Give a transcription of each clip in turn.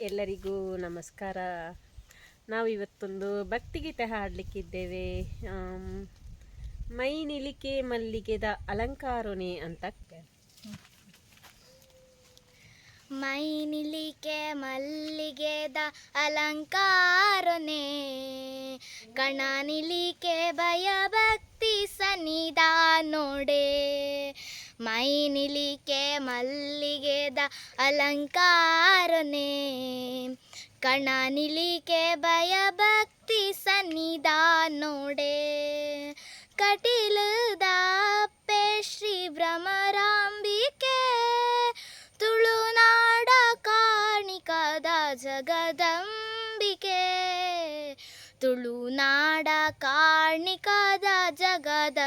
ಎಲ್ಲರಿಗೂ ನಮಸ್ಕಾರ. ನಾವು ಇವತ್ತೊಂದು ಭಕ್ತಿಗೀತೆ ಹಾಡಲಿಕ್ಕಿದ್ದೇವೆ. ಮೈ ನಿಲಿಕೆ ಮಲ್ಲಿಗೆದ ಅಲಂಕಾರನೆ ಅಂತ ಮೈ ನಿಲಿಕೆ ಮಲ್ಲಿಗೆದ ಅಲಂಕಾರನೆ. ಕಣ ನಿಲಿಕೆ ಭಯ ಭಕ್ತಿ ಸನಿದ ನೋಡೆ. ಮೈ ನಿಲಿಕೆ ಮಲ್ಲಿಗೆದ ಅಲಂಕಾರನೆ. ಕಣ ನಿಲಿಕೆ ಭಯ ಭಕ್ತಿ ಸನ್ನಿಧ ನೋಡೆ. ಕಟೀಲದ ಶ್ರೀ ಭ್ರಮರಾಂಬಿಕೆ. ತುಳುನಾಡ ಕಾಣಿಕದ ಜಗದಂಬಿಕೆ. ತುಳುನಾಡ ಕಾಣಿಕದ ಜಗದಂಬಿಕೆ.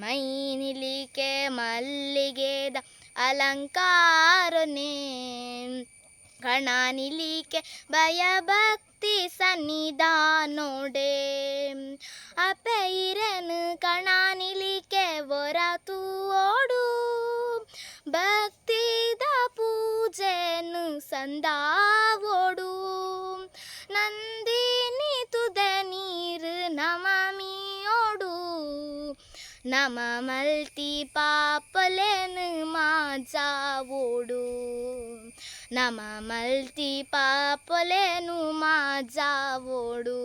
ಮೈ ನಿಲಿಕೆ ಮಲ್ಲಿಗೆದ ಅಲಂಕಾರನೆ. ಕಣ ನಿಲಿಕೆ ಭಯ ಭಕ್ತಿ ಸನ್ನಿಧ ನೋಡೆ ಅಪೆ ಇರನು ಕಣ ನಿಲಿಕೆ ಹೊರತು ಓಡು ಭಕ್ತಿದ ಪೂಜೆನು ಸಂದ ನಮ ಮಲ್ತಿ ಪಾಪೊಲೆನು ಮಾಜಾವೋಡು.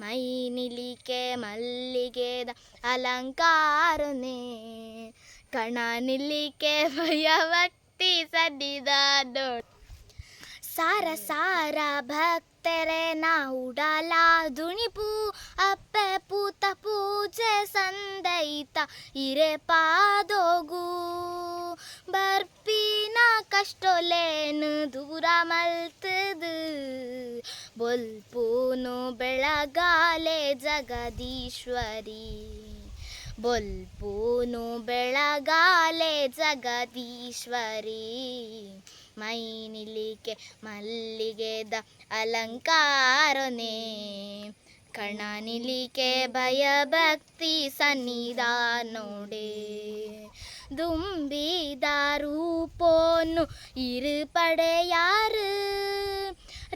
ಮೈ ನಿಲಿಕೆ ಮಲ್ಲಿಗೆದ ಅಲಂಕಾರನೆ. ಕಣ ನಿಲ್ಲಿಕೆ ಭಯ ಭಕ್ತಿ ಸದಿದ ಸಾರ ಸಾರ ಭಕ್ತರೆ ನಾ ಉಡಲ ದುಣಿಪು, ಅಪ್ಪೆ ಪೂತ ಪೂಜೆ ಸಂದೈತ ಇರೆ ಪಾದೋಗು. ಬರ್ಪಿನ ಕಷ್ಟೊಲೇನು ದೂರ ಮಲ್ತದು? ಬೊಲ್ಪೂನು ಬೆಳಗಾಲೆ ಜಗದೀಶ್ವರಿ. ಬೊಲ್ಪೂನು ಬೆಳಗಾಲೆ ಜಗದೀಶ್ವರಿ. ಮೈ ನಿಲಿಕೆ ಮಲ್ಲಿಗೆದ ಅಲಂಕಾರನೆ. ಕಣ ನಿಲಿಕೆ ಭಯ ಭಕ್ತಿ ದುಂಬಿದಾರೂಪೋನು ಇರುಪಡೆಯಾರು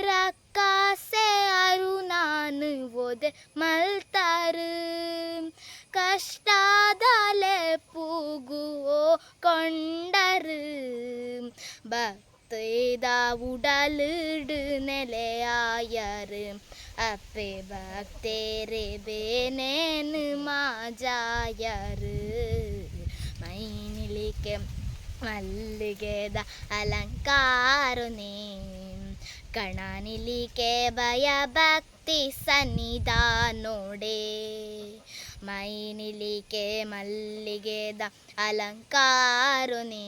ರಕ್ಕಾಸೆ ಅರು ನಾನು ಓದೆ ಮಲ್ತಾರು ಕಷ್ಟದಲೆ ಪೂಗುವೋ ಕೊಂಡರು ഭക്തേതാ ഉടലിട് നിലയായറ് അപ്പേ ഭക്തേരെ ബേനേന് മാജായറ് ನಿಲಿಕೆ ಮಲ್ಲಿಗೆದ ಕಣ ನಿಲಿಕೆ ಭಯ ಭಕ್ತಿ ಸನ್ನಿಧ ನೋಡೆ. ಮೈ ನಿಲಿಕೆ ಮಲ್ಲಿಗೆದ ಅಲಂಕಾರನೆ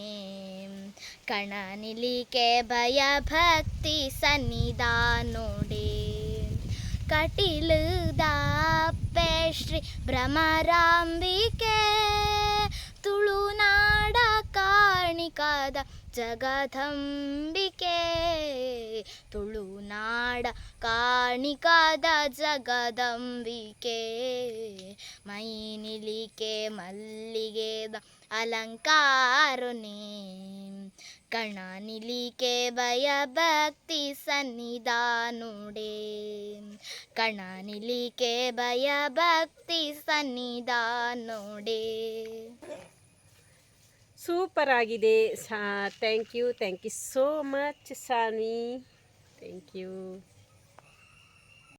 ಕಣ ನಿಲಿಕೆ ಭಯ ಭಕ್ತಿ ಸನ್ನಿಧ ನೋಡೆ. ಕಟೀಲದ ಅಪ್ಪೆ ಶ್ರೀ ಭ್ರಮರಾಂಬಿಕೆ ತುಳುನಾಡ ಕಾಣಿಕದ ಜಗದಂಬಿಕೆ. ತುಳುನಾಡ ಕಾಣಿಕಾದ ಜಗದಂಬಿಕೆ. ಮೈ ನಿಲಿಕೆ ಮಲ್ಲಿಗೆದ ಅಲಂಕಾರುನೇ ಕಣ ನಿಲಿಕೆ ಭಯ ಭಕ್ತಿ ಸನ್ನಿಧಾನುಡೆ. ಕಣ ನಿಲಿಕೆ ಭಯ ಭಕ್ತಿ ಸನ್ನಿಧ ನೋಡೆ ಸೂಪರ್ ಆಗಿದೆ. ಸಾ thank you thank you so much Sanvi. Thank you